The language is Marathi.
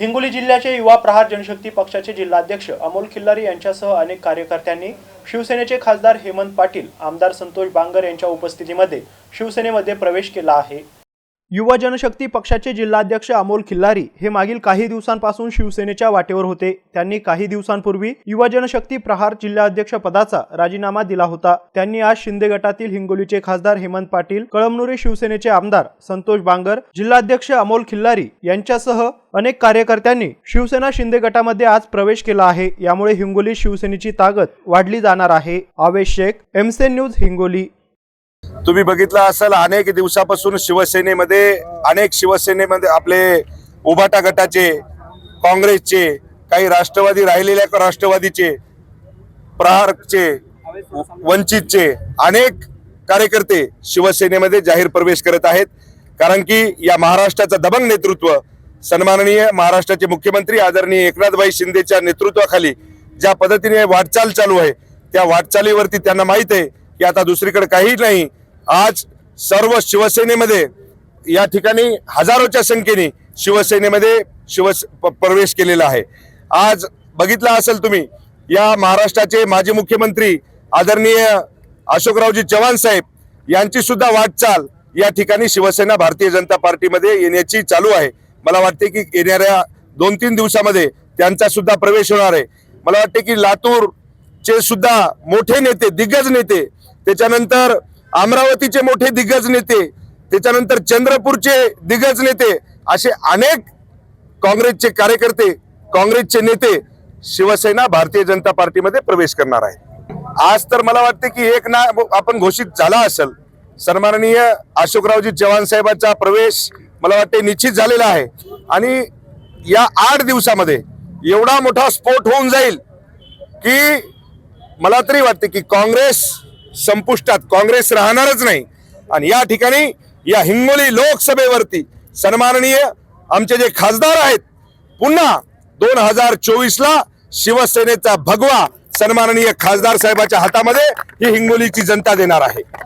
हिंगोली जिल्ह्याचे युवा प्रहार जनशक्ती पक्षाचे जिल्हाध्यक्ष अमोल खिल्लारी यांच्यासह अनेक कार्यकर्त्यांनी शिवसेनेचे खासदार हेमंत पाटील आमदार संतोष बांगर यांच्या उपस्थितीमध्ये शिवसेनेमध्ये प्रवेश केला आहे. युवा जनशक्ती पक्षाचे जिल्हाध्यक्ष अमोल खिल्लारी हे मागील काही दिवसांपासून शिवसेनेच्या वाटेवर होते. त्यांनी काही दिवसांपूर्वी युवा जनशक्ती प्रहार जिल्हाध्यक्ष पदाचा राजीनामा दिला होता. त्यांनी आज शिंदे गटातील हिंगोलीचे खासदार हेमंत पाटील कळमनुरी शिवसेनेचे आमदार संतोष बांगर जिल्हाध्यक्ष अमोल खिल्लारी यांच्यासह अनेक कार्यकर्त्यांनी शिवसेना शिंदे गटामध्ये आज प्रवेश केला आहे. यामुळे हिंगोली शिवसेनेची ताकद वाढली जाणार आहे. आवेश शेख एमसेन न्यूज हिंगोली. तुम्ही बघितलं असेल अनेक दिवसापासून शिवसेनेमध्ये अनेक शिवसेनेमध्ये आपले उभाटा गटाचे काँग्रेसचे काही राष्ट्रवादी राहिलेल्या राष्ट्रवादीचे प्रहारचे वंचितचे अनेक कार्यकर्ते शिवसेनेमध्ये जाहीर प्रवेश करत आहेत. कारण की या महाराष्ट्राचं दबंग नेतृत्व सन्माननीय महाराष्ट्राचे मुख्यमंत्री आदरणीय एकनाथभाई शिंदेच्या नेतृत्वाखाली ज्या पद्धतीने वाटचाल चालू आहे त्या वाटचालीवरती त्यांना माहीत आहे. की आता दुसरीकडे काही नाही. आज सर्व शिवसेनेमध्ये या ठिकाणी हजारोच्या संख्येने शिवसेनेमध्ये शिव प्रवेश केलेला आहे. आज बघितलं असेल तुम्ही या महाराष्ट्राचे माजी मुख्यमंत्री आदरणीय अशोकरावजी चव्हाण साहेब यांची सुद्धा वाटचाल या ठिकाणी शिवसेना भारतीय जनता पार्टीमध्ये येण्याची चालू आहे. मला वाटते की येणाऱ्या दोन तीन दिवसामध्ये त्यांचा सुद्धा प्रवेश होणार आहे. मला वाटते की लातूरचे सुद्धा मोठे नेते दिग्गज नेते त्याच्यानंतर अमरावतीचे मोठे दिग्गज नेते त्याच्यानंतर चंद्रपूरचे दिग्गज नेते असे अनेक काँग्रेसचे कार्यकर्ते काँग्रेसचे नेते शिवसेना भारतीय जनता पार्टीमध्ये प्रवेश करणार आहे आज तर मला वाटते की एक ना आपण घोषित झाला असेल सन्माननीय अशोकरावजी चव्हाण साहेबांचा प्रवेश मला वाटते निश्चित झालेला आहे. आणि या आठ दिवसामध्ये एवढा मोठा स्फोट होऊन जाईल की मला तरी वाटते की काँग्रेस संपुष्टात काँग्रेस राहणारच नाही. आणि या ठिकाणी या हिंगोली लोकसभेवरती सन्माननीय आमचे जे खासदार आहेत पुन्हा दोन हजार चोवीसला शिवसेनेचा भगवा सन्माननीय खासदार साहेबाच्या हातामध्ये ही हिंगोलीची जनता देणार आहे.